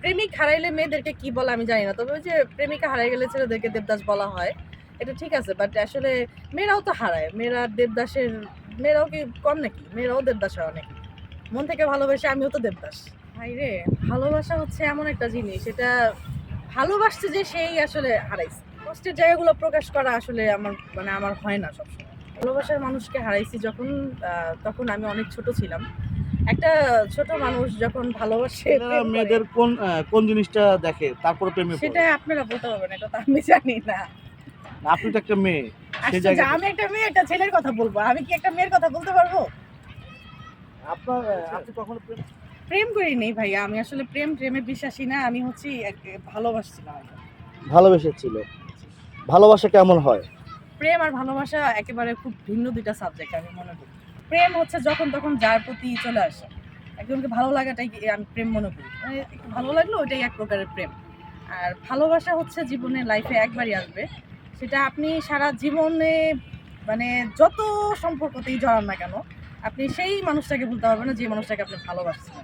প্রেমিক হারাইলে মেয়েদেরকে কি বলে আমি জানি না তবে ওই যে প্রেমিকা হারাই গেলে ছেলেদেরকে দেবদাস বলা হয় এটা ঠিক আছে বাট আসলে মেয়েরাও তো হারায় মেয়েরা দেবদাসের মেয়েরাও কি কম নাকি? মেয়েরাও দেবদাস হয় নাকি মন থেকে ভালোবাসে আমিও তো দেবদাস। ভাই রে ভালোবাসা হচ্ছে এমন একটা জিনিস এটা ভালোবাসছে যে সেই আসলে হারাইছে। কষ্টের জায়গাগুলো প্রকাশ করা আসলে আমার মানে আমার হয় না সবসময়। ভালোবাসার মানুষকে হারাইছি যখন তখন আমি অনেক ছোট ছিলাম। একটা ছোট মানুষ যখন ভালোবাসে প্রেম মেয়েদের কোন কোন জিনিসটা দেখে? তারপরে প্রেমে পড়ে। সেটা আপনারা বলতে পারবেন এটা তো আমি জানি না। আপনি তো একটা মেয়ে আচ্ছা আমি একটা মেয়ে একটা ছেলের কথা বলব। আমি কি একটা মেয়ের কথা বলতে পারব? আপনার আপনি কখনো প্রেম প্রেম করি নেই ভাইয়া আমি আসলে প্রেম প্রেমে বিশ্বাসী না আমি হচ্ছে ভালোবাসছিলাম ভালোবেসেছিল। ভালোবাসা কেমন হয়? প্রেম আর ভালোবাসা একেবারে খুব ভিন্ন দুইটা সাবজেক্ট আমি মনে করি। প্রেম হচ্ছে যখন তখন যার প্রতি চলে আসে। একজনকে ভালো লাগাটাই আমি প্রেম মনে করি। মানে একটু ভালো লাগল ওইটাই এক প্রকারের প্রেম। আর ভালোবাসা হচ্ছে জীবনে লাইফে একবারই আসবে। সেটা আপনি সারা জীবনে মানে যত সম্পর্কতেই জড়ান না কেন আপনি সেই মানুষটাকে ভুলতে পারবেন না যে মানুষটাকে আপনি ভালোবাসছেন।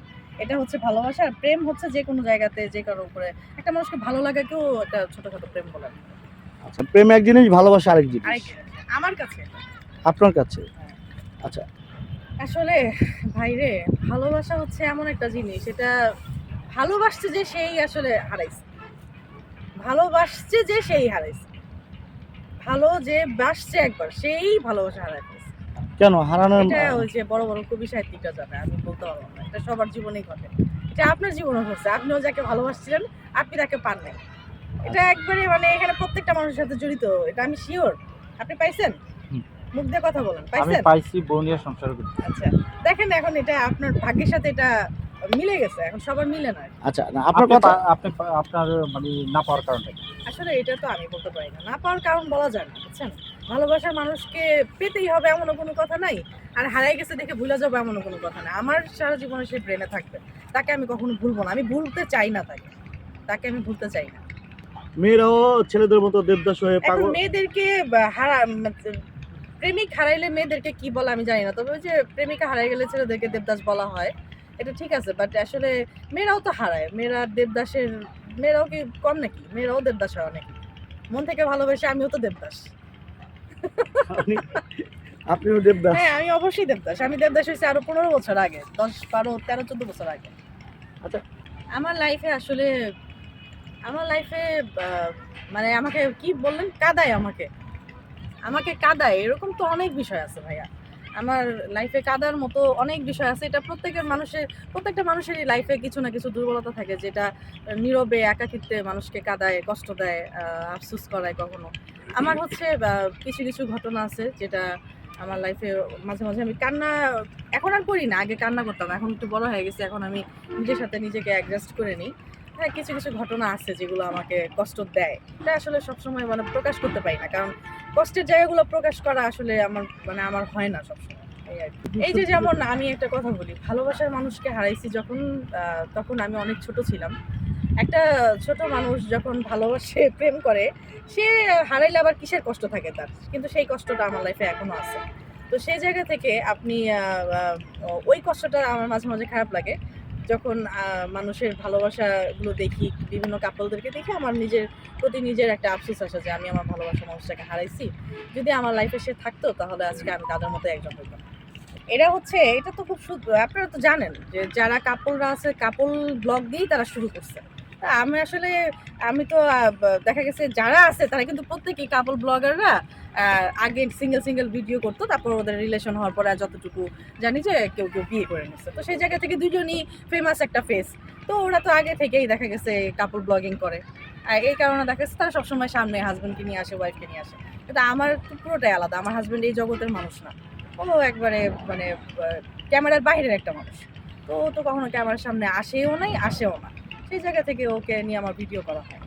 এটা হচ্ছে ভালোবাসা আর প্রেম হচ্ছে যে কোনো জায়গাতে যে কারোর উপরে। একটা মানুষকে ভালো লাগাকেও একটা ছোটোখাটো প্রেম বলে আচ্ছা প্রেম এক জিনিস ভালোবাসা আরেক জিনিস আমার কাছে। আপনার কাছে? আচ্ছা আসলে ভাইরে ভালোবাসা হচ্ছে এমন একটা জিনিস এটা ভালোবাসছে যে সেই আসলে হারাইছে। ভালোবাসছে যে সেই হারাইছে। ভালো যে বাসছে একবার সেই ভালোবাসা হারাইছে কেন? হারানোর এটা ওই যে বড় বড় কবি সাহিত্যিকরা জানে আমি বলতে পারব না। এটা সবার জীবনেই ঘটে। এটা আপনার জীবনে ঘটছে। আপনিও যাকে ভালোবাসছিলেন আপনি তাকে পান নাই। এটা একবারে মানে এখানে প্রত্যেকটা মানুষের সাথে জড়িত এটা আমি শিওর আপনি পাইছেন। মুখ দিয়ে কথা বলেন আমি পাইছি বনিয়া সংসার করতে আচ্ছা দেখেন এখন এটা আপনার ভাগ্যের সাথে এটা মিলে গেছে এখন সবার মিলে না আচ্ছা না আপনার কথা আপনি আপনার মানে না পাওয়ার কারণটা কি? আসলে এটা তো আমি বলতে পারি না। না পাওয়ার কারণ বলা যায় না বুঝছেন? ভালোবাসার মানুষকে পেতেই হবে এমনও কোনো কথা নাই আর হারাই গেছে দেখে ভুলে যাব এমনও কোনো কথা না আমার সারা জীবনে সে ব্রেনে থাকবে। তাকে আমি কখনো ভুলবো না আমি ভুলতে চাই না তাকে। তাকে আমি ভুলতে চাই না। মেয়েরাও ছেলেদের মতো দেবদাস হয়ে পাগল মেয়েদেরকে হারা প্রেমিক হারাইলে মেয়েদেরকে কি বলে আমি জানি না তবে ওই যে প্রেমিকা হারাই গেলে ছেলেদেরকে দেবদাস বলা হয় এটা ঠিক আছে বাট আসলে মেয়েরাও তো হারায় মেয়েরা দেবদাসের মেয়েরাও কি কম নাকি? মেয়েরাও দেবদাস হয় নাকি মন থেকে ভালোবেসে আমিও তো দেবদাস। আপনি- আপনিও দেবদাস? হ্যাঁ আমি অবশ্যই দেবদাস। আমি দেবদাস হয়েছি আরও পনেরো বছর আগে দশ বারো তেরো চোদ্দ বছর আগে। আচ্ছা। আমার লাইফে আসলে আমার লাইফে মানে আমাকে কি বললেন? কাদায় আমাকে। আমাকে কাদায়, এরকম তো অনেক বিষয় আছে ভাইয়া। আমার লাইফে কাদার মতো অনেক বিষয় আছে। এটা প্রত্যেকের মানুষের, প্রত্যেকটা মানুষেরই লাইফে কিছু না কিছু দুর্বলতা থাকে যেটা নীরবে, একাকিত্বে মানুষকে কাদায়, কষ্ট দেয় আফসুস করায় কখনো। আমার হচ্ছে কিছু কিছু ঘটনা আছে যেটা আমার লাইফে মাঝে মাঝে আমি কান্না, এখন আর করি না। আগে কান্না করতাম, এখন একটু বড় হয়ে গেছে, এখন আমি নিজের সাথে নিজেকে অ্যাডজাস্ট করে নিই। হ্যাঁ কিছু কিছু ঘটনা আছে যেগুলো আমাকে কষ্ট দেয়। এটা আসলে সবসময় মানে প্রকাশ করতে পারি না কারণ কষ্টের জায়গাগুলো প্রকাশ করা আসলে আমার মানে আমার হয় না সবসময় এই যে যেমন আমি একটা কথা বলি ভালোবাসার মানুষকে হারাইছি যখন তখন আমি অনেক ছোট ছিলাম। একটা ছোট মানুষ যখন ভালোবাসে প্রেম করে সে হারাইলে আবার কিসের কষ্ট থাকে তার? কিন্তু সেই কষ্টটা আমার লাইফে এখনও আছে। তো সেই জায়গা থেকে আপনি ওই কষ্টটা আমার মাঝে মাঝে খারাপ লাগে। যখন মানুষের ভালোবাসাগুলো দেখি, বিভিন্ন কাপলদেরকে দেখি আমার নিজের প্রতি নিজের একটা আফসোস আসে যে আমি আমার ভালোবাসা মানুষটাকে হারাইছি। যদি আমার লাইফে সে থাকতো, তাহলে আজকে আমি তাদের মতো একজন হইতাম। এটা হচ্ছে, এটা তো খুব আপনারা তো জানেন যে যারা কাপলরা আছে, কাপল ব্লগ দিয়েই তারা শুরু করছে। তা আমি আসলে, আমি তো দেখা গেছে যারা আছে তারা কিন্তু প্রত্যেকেই কাপল ব্লগাররা আগে সিঙ্গেল সিঙ্গেল ভিডিও করতো, তারপর ওদের রিলেশন হওয়ার পরে যতটুকু জানি যে কেউ কেউ বিয়ে করে নিচ্ছে তো সেই জায়গা থেকে দুজনই ফেমাস একটা ফেস তো ওরা তো আগে থেকেই দেখা গেছে কাপল ব্লগিং করে। আর এই কারণে দেখা যাচ্ছে তারা সবসময় সামনে হাজব্যান্ডকে নিয়ে আসে ওয়াইফকে নিয়ে আসে। কিন্তু আমার তো পুরোটাই আলাদা। আমার হাজব্যান্ড এই জগতের মানুষ না। ও একবারে মানে ক্যামেরার বাইরের একটা মানুষ। তো তো কখনো ক্যামেরার সামনে আসেও নাই, আসেও না। সেই জায়গা থেকে ওকে নিয়ে আমার ভিডিও করা হয়।